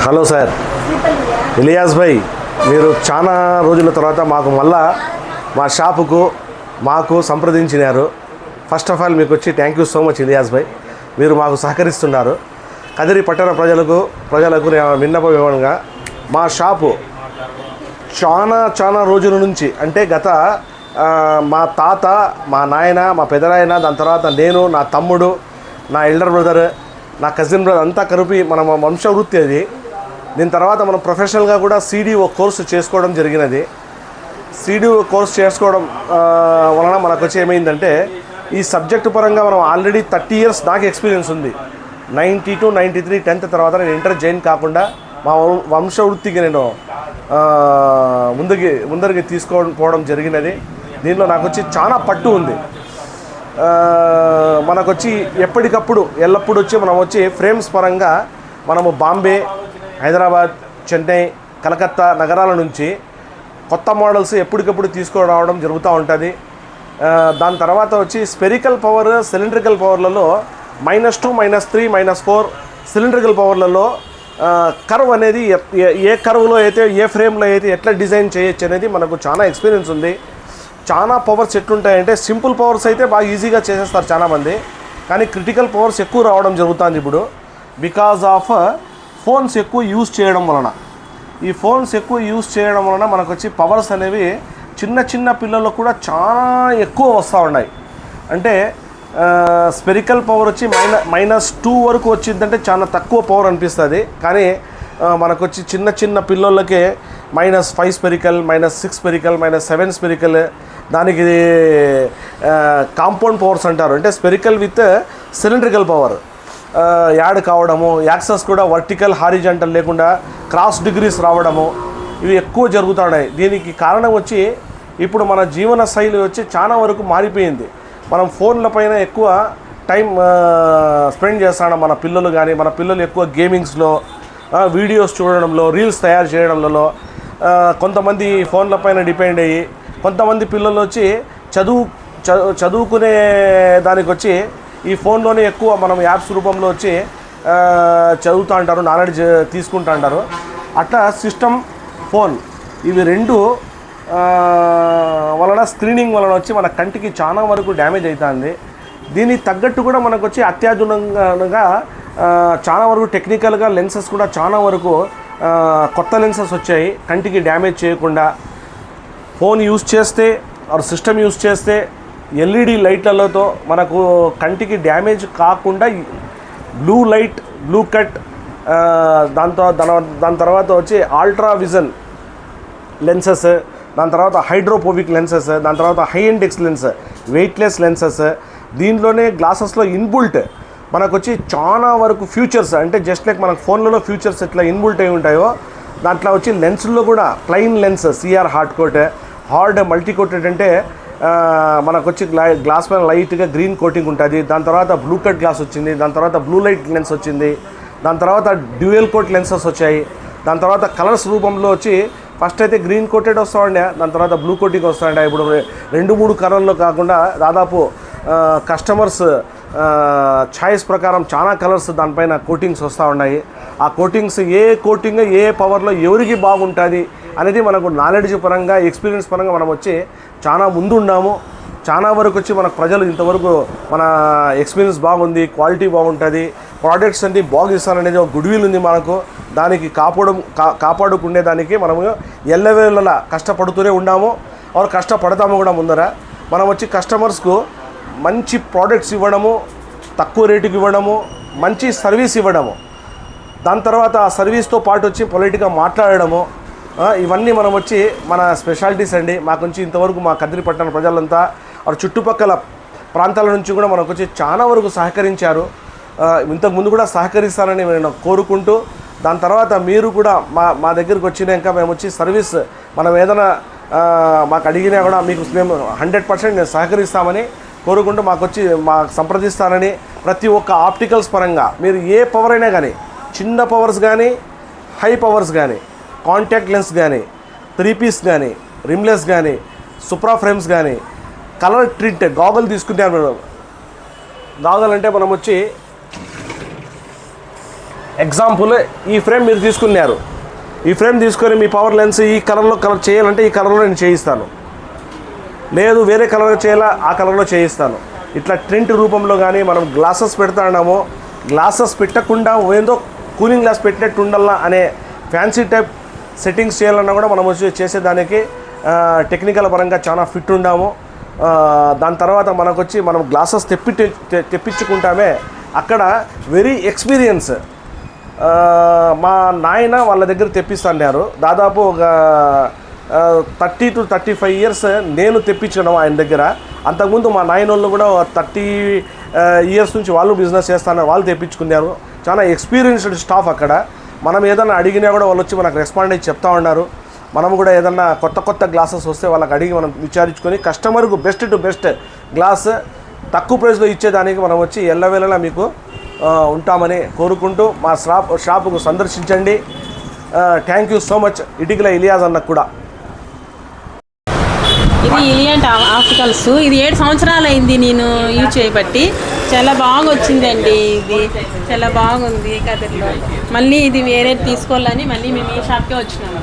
Hello sir. Ilyas bhai మీరు చాలా రోజుల తర్వాత మాకు మళ్ళా మా షాపుకు మాకు సంప్రదించినారు. ఫస్ట్ ఆఫ్ ఆల్ మీకు వచ్చి thank you so much Ilyas bhai. మీరు మాకు సహకరిస్తున్నారు. కదిరి పట్టణ ప్రజలకు ప్రజలకు నేను విన్నపం ఇవ్వగా మా షాపు చాలా చాలా రోజుల నుంచి అంటే గత మా తాత మా నాయన మా పెదనాయన దాని తర్వాత నేను నా తమ్ముడు నా ఎల్డర్ బ్రదర్ నా కజిన్ బ్రదర్ అంతా కలిపి మన వంశవృత్తి అది. దీని తర్వాత మనం ప్రొఫెషనల్గా కూడా సీడీఓ కోర్సు చేసుకోవడం జరిగినది. సీడీఓ కోర్స్ చేసుకోవడం వలన మనకు వచ్చి ఏమైందంటే ఈ సబ్జెక్టు పరంగా మనం ఆల్రెడీ థర్టీ ఇయర్స్ నాకు ఎక్స్పీరియన్స్ ఉంది. Ninety two ninety three tenth తర్వాత నేను ఇంటర్ జాయిన్ కాకుండా మా వం- వంశవృత్తికి నేను ముందుకి ముందరికి తీసుకోవడం పోవడం జరిగినది. దీనిలో నాకు వచ్చి చాలా పట్టు ఉంది. మనకొచ్చి ఎప్పటికప్పుడు ఎల్లప్పుడు వచ్చి మనం వచ్చి ఫ్రేమ్స్ పరంగా మనము బాంబే హైదరాబాద్ చెన్నై కలకత్తా నగరాల నుంచి కొత్త మోడల్స్ ఎప్పటికప్పుడు తీసుకురావడం జరుగుతూ ఉంటుంది. దాని తర్వాత వచ్చి spherical power cylindrical పవర్లలో minus two minus three minus four cylindrical పవర్లలో curve అనేది ఏ- ఏ కర్వ్లో అయితే ఏ ఫ్రేమ్లో అయితే ఎట్లా డిజైన్ చేయొచ్చు అనేది మనకు చాలా ఎక్స్పీరియన్స్ ఉంది. చాలా పవర్స్ ఎట్లుంటాయంటే సింపుల్ పవర్స్ అయితే బాగా ఈజీగా చేసేస్తారు చాలామంది. కానీ క్రిటికల్ పవర్స్ ఎక్కువ రావడం జరుగుతుంది ఇప్పుడు. బికాజ్ ఆఫ్ ఫోన్స్ ఎక్కువ యూజ్ చేయడం వలన. ఈ ఫోన్స్ ఎక్కువ యూజ్ చేయడం వలన మనకు వచ్చి పవర్స్ అనేవి చిన్న చిన్న పిల్లలకు కూడా చాలా ఎక్కువ వస్తూ ఉన్నాయి. అంటే స్పెరికల్ పవర్ వచ్చి మైన మైనస్ టూ వరకు వచ్చిందంటే చాలా తక్కువ పవర్ అనిపిస్తుంది. కానీ మనకు వచ్చి చిన్న చిన్న పిల్లలకే minus five spherical minus six spherical minus seven spherical దానికి కాంపౌండ్ పవర్స్ అంటారు. అంటే spherical with cylindrical power. Add కావడము యాక్సెస్ కూడా వర్టికల్ హారిజంటల్ లేకుండా క్రాస్ డిగ్రీస్ రావడము ఇవి ఎక్కువ జరుగుతున్నాయి. దీనికి కారణం వచ్చి ఇప్పుడు మన జీవన శైలి వచ్చి చాలా వరకు మారిపోయింది. మనం ఫోన్లపైన ఎక్కువ టైం స్పెండ్ చేస్తాడు మన పిల్లలు కానీ మన పిల్లలు ఎక్కువ గేమింగ్స్లో వీడియోస్ చూడడంలో రీల్స్ తయారు చేయడంలో కొంతమంది ఫోన్ల పైన డిపెండ్ అయ్యి కొంతమంది పిల్లలు వచ్చి చదువు చదువుకునే దానికి వచ్చి ఈ ఫోన్లోనే ఎక్కువ మనం యాప్స్ రూపంలో వచ్చి చదువుతూ అంటారు నాలెడ్జ్ తీసుకుంటూ అంటారు. అట్లా సిస్టమ్ ఫోన్ ఇవి రెండు వలన స్క్రీనింగ్ వలన వచ్చి మన కంటికి చాలా వరకు డ్యామేజ్ అవుతుంది దీనికి తగ్గట్టు కూడా మనకు వచ్చి అత్యాధునంగా చాలా వరకు టెక్నికల్గా లెన్సెస్ కూడా చాలా వరకు కొత్త లెన్సెస్ వచ్చాయి. కంటికి డ్యామేజ్ చేయకుండా ఫోన్ యూస్ చేస్తే ఆర్ సిస్టమ్ యూస్ చేస్తే ఎల్ఈడి లైట్లతో మనకు కంటికి డ్యామేజ్ కాకుండా బ్లూ లైట్ బ్లూ కట్ దాంతో దాని దాని తర్వాత వచ్చి ఆల్ట్రా విజన్ లెన్సెస్ దాని తర్వాత హైడ్రోపోవిక్ లెన్సెస్ దాని తర్వాత high index lens weightless lenses దీంట్లోనే గ్లాసెస్లో ఇన్బుల్ట్ మనకు వచ్చి చాలా వరకు ఫ్యూచర్స్ అంటే జస్ట్ లైక్ మనకు ఫోన్లలో ఫ్యూచర్స్ ఎట్లా ఇన్బుల్ట్ అయి ఉంటాయో దాంట్లో వచ్చి లెన్స్లో కూడా plain lens CR hard coat hard multi coated అంటే మనకు వచ్చి గ్లా గ్లాస్ పైన లైట్గా గ్రీన్ కోటింగ్ ఉంటుంది. దాని తర్వాత బ్లూ కట్ గ్లాస్ వచ్చింది. దాని తర్వాత బ్లూ లైట్ లెన్స్ వచ్చింది. దాని తర్వాత డ్యూయల్ కోట్ లెన్సెస్ వచ్చాయి. దాని తర్వాత కలర్స్ రూపంలో వచ్చి ఫస్ట్ అయితే గ్రీన్ కోటెడ్ వస్తామండి దాని తర్వాత బ్లూ కోటింగ్ వస్తాయండి ఇప్పుడు రెండు మూడు కలర్లో కాకుండా దాదాపు కస్టమర్స్ ఛాయిస్ ప్రకారం చాలా కలర్స్ దానిపైన కోటింగ్స్ వస్తూ ఉన్నాయి. ఆ కోటింగ్స్ ఏ కోటింగ్ ఏ పవర్లో ఎవరికి బాగుంటుంది అనేది మనకు నాలెడ్జ్ పరంగా ఎక్స్పీరియన్స్ పరంగా మనం వచ్చి చాలా ముందు ఉన్నాము చాలా వరకు వచ్చి మన ప్రజలు ఇంతవరకు మన ఎక్స్పీరియన్స్ బాగుంది క్వాలిటీ బాగుంటుంది. ప్రోడక్ట్స్ అన్ని బాగా ఇస్తాననేది ఒక గుడ్ విల్ ఉంది మనకు. దానికి కాపాడు కా- కాపాడుకునే దానికి మనము ఎల్లవేళ్ళ కష్టపడుతూనే ఉన్నాము. ఆర్ కష్టపడతాము కూడా ముందర. మనం వచ్చి కస్టమర్స్కు మంచి ప్రోడక్ట్స్ ఇవ్వడము తక్కువ రేటుకి ఇవ్వడము మంచి సర్వీస్ ఇవ్వడము. దాని తర్వాత ఆ సర్వీస్తో పాటు వచ్చి పొలిటిక్గా మాట్లాడడము. ఇవన్నీ మనం వచ్చి మన స్పెషాలిటీస్ అండి. మాకు నుంచి ఇంతవరకు మా కదిరి పట్టణ ప్రజలంతా వారి చుట్టుపక్కల ప్రాంతాల నుంచి కూడా మనకు వచ్చి చాలా వరకు సహకరించారు. ఇంతకు ముందు కూడా సహకరిస్తారని నేను కోరుకుంటూ దాని తర్వాత మీరు కూడా మా మా దగ్గరికి వచ్చినాక మేము వచ్చి సర్వీస్ మనం ఏదైనా మాకు అడిగినా కూడా మీకు మేము హండ్రెడ్ పర్సెంట్ నేను సహకరిస్తామని కోరుకుంటూ మాకు వచ్చి మా సంప్రదిస్తానని ప్రతి ఒక్క ఆప్టికల్స్ పరంగా మీరు ఏ పవర్ అయినా కానీ చిన్న పవర్స్ కానీ హై పవర్స్ కానీ కాంటాక్ట్ లెన్స్ కానీ త్రీ పీస్ కానీ రిమ్లెస్ కానీ సుప్రా ఫ్రేమ్స్ కానీ కలర్ ట్రీట్ గాగల్ తీసుకుంటే గాగల్ అంటే మనం వచ్చి ఎగ్జాంపుల్ ఈ ఫ్రేమ్ మీరు తీసుకున్నారు. ఈ ఫ్రేమ్ తీసుకొని మీ పవర్ లెన్స్ ఈ కలర్లో కలర్ చేయాలంటే ఈ కలర్లో నేను చేయిస్తాను. లేదు వేరే కలర్లో చేయాలా? ఆ కలర్లో చేయిస్తాను. ఇట్లా ట్రింట్ రూపంలో కానీ మనం గ్లాసెస్ పెడతాడామో గ్లాసెస్ పెట్టకుండా ఏందో కూలింగ్ గ్లాస్ పెట్టినట్టు ఉండాలా అనే ఫ్యాన్సీ టైప్ సెట్టింగ్స్ చేయాలన్నా కూడా మనం వచ్చి చేసేదానికి టెక్నికల్ పరంగా చాలా ఫిట్ ఉండాము. దాని తర్వాత మనకు వచ్చి మనం గ్లాసెస్ తెప్పి తెప్పించుకుంటామే. అక్కడ వెరీ ఎక్స్పీరియన్స్. మా నాయన వాళ్ళ దగ్గర తెప్పిస్తాన్నారు దాదాపు ఒక thirty two thirty five years నేను తెప్పించడం ఆయన దగ్గర. అంతకుముందు మా నాయన వాళ్ళు కూడా థర్టీ ఇయర్స్ నుంచి వాళ్ళు బిజినెస్ చేస్తున్నారు వాళ్ళు తెప్పించుకున్నారు. చాలా ఎక్స్పీరియన్స్డ్ స్టాఫ్ అక్కడ. మనం ఏదైనా అడిగినా కూడా వాళ్ళు వచ్చి మనకు రెస్పాండ్ అయ్యి చెప్తా ఉన్నారు. మనం కూడా ఏదన్నా కొత్త కొత్త గ్లాసెస్ వస్తే వాళ్ళకి అడిగి మనం విచారించుకొని కస్టమర్కు బెస్ట్ టు బెస్ట్ గ్లాస్ తక్కువ ప్రైస్లో ఇచ్చేదానికి మనం వచ్చి ఎల్లవేళలా మీకు ఉంటామని కోరుకుంటూ మా షాప్ షాపుకు సందర్శించండి. Thank you so much Itikala Ilyas అన్నకు కూడా. ఇది ఇలియంట్ ఆప్టికల్స్. ఇది ఏడు సంవత్సరాలు అయింది నేను యూజ్ చేయబట్టి. చాలా బాగా వచ్చిందండి ఇది. చాలా బాగుంది కథలో. మళ్ళీ ఇది వేరే తీసుకోవాలని మళ్ళీ మేము ఈ షాప్కే వచ్చినాము.